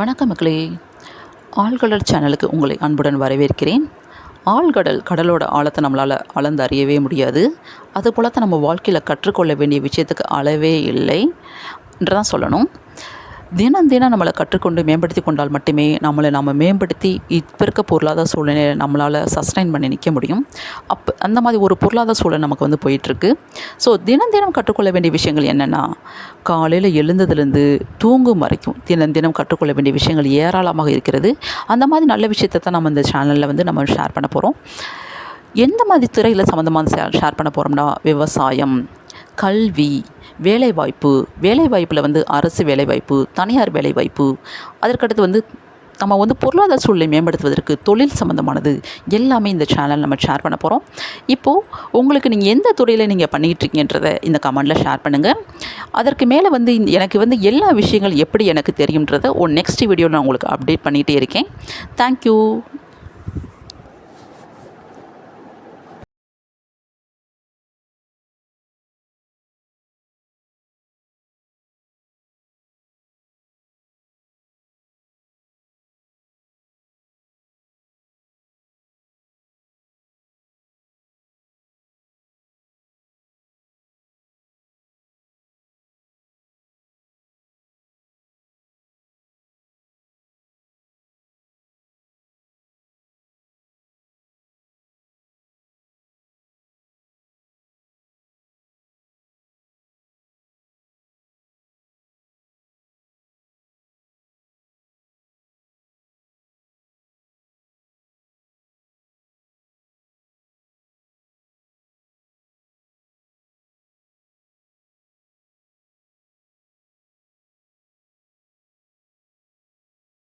வணக்கம் மக்களே. ஆழ்கடல் சேனலுக்கு உங்களை அன்புடன் வரவேற்கிறேன். ஆழ்கடல் கடலோட ஆழத்தை நம்மளால் அளந்து அறியவே முடியாது. அதுபோல தான் நம்ம வாழ்க்கையில் கற்றுக்கொள்ள வேண்டிய விஷயத்துக்கு அளவே இல்லை. என்று தான் சொல்லணும். தினம் தினம் நம்மளை கற்றுக்கொண்டு மேம்படுத்தி கொண்டால் மட்டுமே நம்மளை நம்ம மேம்படுத்தி இப்போ இருக்க பொருளாதார சூழ்நிலையை நம்மளால் சஸ்டைன் பண்ணி நிற்க முடியும். அப்போ அந்த மாதிரி ஒரு பொருளாதார சூழல் நமக்கு வந்து போயிட்டுருக்கு. ஸோ தினம் தினம் கற்றுக்கொள்ள வேண்டிய விஷயங்கள் என்னென்னா காலையில் எழுந்ததுலேருந்து தூங்கும் வரைக்கும் தினம் தினம் கற்றுக்கொள்ள வேண்டிய விஷயங்கள் ஏராளமாக இருக்கிறது. அந்த மாதிரி நல்ல விஷயத்தை தான் நம்ம இந்த சேனலில் வந்து நம்ம ஷேர் பண்ண போகிறோம் எந்த மாதிரி துறையில் சம்மந்தமாக ஷேர் ஷேர் பண்ண போகிறோம்னா விவசாயம் கல்வி வேலைவாய்ப்பு வேலைவாய்ப்பில் வந்து அரசு வேலைவாய்ப்பு தனியார் வேலைவாய்ப்பு. அதற்கடுத்து வந்து நம்ம வந்து பொருளாதார சூழலை மேம்படுத்துவதற்கு தொழில் சம்மந்தமானது எல்லாமே இந்த சேனல் நம்ம ஷேர் பண்ண போகிறோம் இப்போது உங்களுக்கு நீங்கள் எந்த துறையில் நீங்கள் பண்ணிகிட்டு இருக்கீங்கன்றதை இந்த கமெண்டில் ஷேர் பண்ணுங்கள் அதற்கு மேலே வந்து எனக்கு வந்து எல்லா விஷயங்கள் எப்படி எனக்கு தெரியுன்றதை ஒரு நெக்ஸ்ட் வீடியோவில் நான் உங்களுக்கு அப்டேட் பண்ணிகிட்டே இருக்கேன். தேங்க்யூ